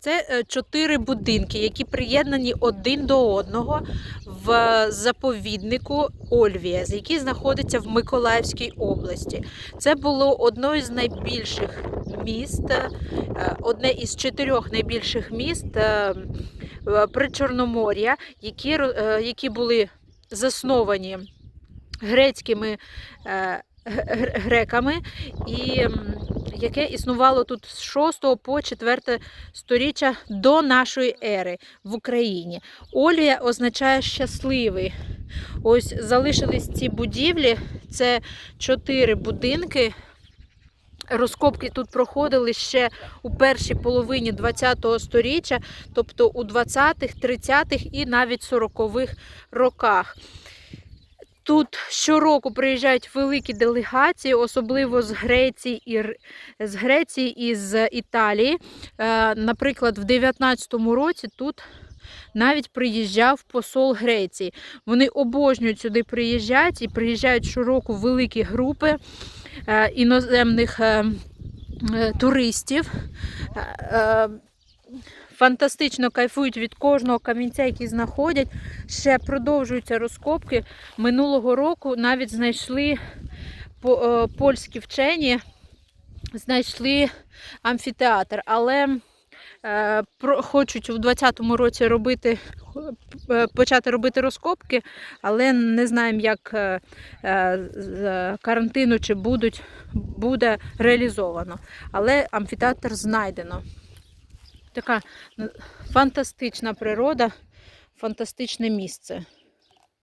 Це е, чотири будинки, які приєднані один до одного в заповіднику Ольвія, який знаходиться в Миколаївській області. Це було одне з найбільших міст, е, одне із чотирьох найбільших міст е, е, Причорномор'я, які, е, які були засновані грецькими е, греками, і яке існувало тут з 6 по 4 сторіччя до нашої ери в Україні. Олія означає щасливий. Ось залишились ці будівлі, це чотири будинки. Розкопки тут проходили ще у першій половині ХХ століття, тобто у 20-х, 30-х і навіть 40-х роках. Тут щороку приїжджають великі делегації, особливо з Греції і з Греції і з Італії. Е, Наприклад, в 19-му році тут навіть приїжджав посол Греції. Вони обожнюють сюди приїжджати і приїжджають щороку великі групи е, іноземних е, е, туристів. Фантастично кайфують від кожного камінця, який знаходять. Ще продовжуються розкопки. Минулого року навіть знайшли е, польські вчені, знайшли амфітеатр, але е, хочуть у 2020 році робити, е, почати робити розкопки, але не знаємо, як з карантину чи будуть, буде реалізовано. Але амфітеатр знайдено. Така н- фантастична природа, фантастичне місце.